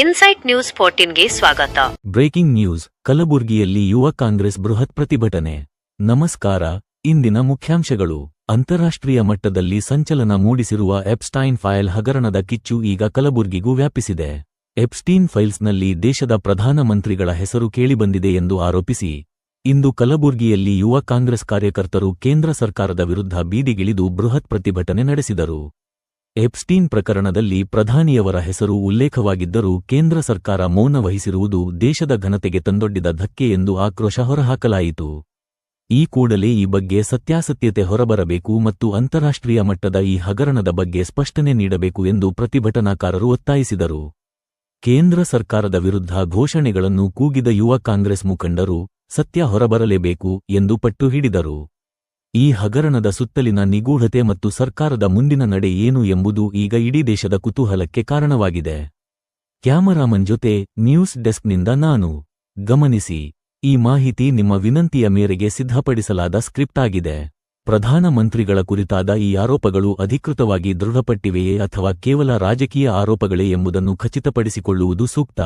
Insight news ಫೋರ್ಟೀನ್ಗೆ ಸ್ವಾಗತ. Breaking news, ಕಲಬುರಗಿಯಲ್ಲಿ ಯುವ ಕಾಂಗ್ರೆಸ್ ಬೃಹತ್ ಪ್ರತಿಭಟನೆ. ನಮಸ್ಕಾರ, ಇಂದಿನ ಮುಖ್ಯಾಂಶಗಳು. ಅಂತಾರಾಷ್ಟ್ರೀಯ ಮಟ್ಟದಲ್ಲಿ ಸಂಚಲನ ಮೂಡಿಸಿರುವ ಎಪ್ಸ್ಟೈನ್ ಫೈಲ್ ಹಗರಣದ ಕಿಚ್ಚು ಈಗ ಕಲಬುರ್ಗಿಗೂ ವ್ಯಾಪಿಸಿದೆ. ಎಪ್ಸ್ಟೀನ್ ಫೈಲ್ಸ್ನಲ್ಲಿ ದೇಶದ ಪ್ರಧಾನಮಂತ್ರಿಗಳ ಹೆಸರು ಕೇಳಿಬಂದಿದೆ ಎಂದು ಆರೋಪಿಸಿ, ಇಂದು ಕಲಬುರ್ಗಿಯಲ್ಲಿ ಯುವ ಕಾಂಗ್ರೆಸ್ ಕಾರ್ಯಕರ್ತರು ಕೇಂದ್ರ ಸರ್ಕಾರದ ವಿರುದ್ಧ ಬೀದಿಗಿಳಿದು ಬೃಹತ್ ಪ್ರತಿಭಟನೆ ನಡೆಸಿದರು. ಎಪ್ಸ್ಟೀನ್ ಪ್ರಕರಣದಲ್ಲಿ ಪ್ರಧಾನಿಯವರ ಹೆಸರು ಉಲ್ಲೇಖವಾಗಿದ್ದರೂ ಕೇಂದ್ರ ಸರ್ಕಾರ ಮೌನ ವಹಿಸಿರುವುದು ದೇಶದ ಘನತೆಗೆ ತಂದೊಡ್ಡಿದ ಧಕ್ಕೆ ಎಂದು ಆಕ್ರೋಶ ಹೊರಹಾಕಲಾಯಿತು. ಈ ಕೂಡಲೇ ಈ ಬಗ್ಗೆ ಸತ್ಯಾಸತ್ಯತೆ ಹೊರಬರಬೇಕು ಮತ್ತು ಅಂತಾರಾಷ್ಟ್ರೀಯ ಮಟ್ಟದ ಈ ಹಗರಣದ ಬಗ್ಗೆ ಸ್ಪಷ್ಟನೆ ನೀಡಬೇಕು ಎಂದು ಪ್ರತಿಭಟನಾಕಾರರು ಒತ್ತಾಯಿಸಿದರು. ಕೇಂದ್ರ ಸರ್ಕಾರದ ವಿರುದ್ಧ ಘೋಷಣೆಗಳನ್ನು ಕೂಗಿದ ಯುವ ಕಾಂಗ್ರೆಸ್ ಮುಖಂಡರು, ಸತ್ಯ ಹೊರಬರಲೇಬೇಕು ಎಂದು ಪಟ್ಟು ಹಿಡಿದರು. ಈ ಹಗರಣದ ಸುತ್ತಲಿನ ನಿಗೂಢತೆ ಮತ್ತು ಸರ್ಕಾರದ ಮುಂದಿನ ನಡೆ ಏನು ಎಂಬುದು ಈಗ ಇಡೀ ದೇಶದ ಕುತೂಹಲಕ್ಕೆ ಕಾರಣವಾಗಿದೆ. ಕ್ಯಾಮರಾಮನ್ ಜೊತೆ ನ್ಯೂಸ್ ಡೆಸ್ಕ್ನಿಂದ ನಾನು. ಗಮನಿಸಿ, ಈ ಮಾಹಿತಿ ನಿಮ್ಮ ವಿನಂತಿಯ ಮೇರೆಗೆ ಸಿದ್ಧಪಡಿಸಲಾದ ಸ್ಕ್ರಿಪ್ಟ್ ಆಗಿದೆ. ಪ್ರಧಾನಮಂತ್ರಿಗಳ ಕುರಿತಾದ ಈ ಆರೋಪಗಳು ಅಧಿಕೃತವಾಗಿ ದೃಢಪಟ್ಟಿವೆಯೇ ಅಥವಾ ಕೇವಲ ರಾಜಕೀಯ ಆರೋಪಗಳೇ ಎಂಬುದನ್ನು ಖಚಿತಪಡಿಸಿಕೊಳ್ಳುವುದು ಸೂಕ್ತ.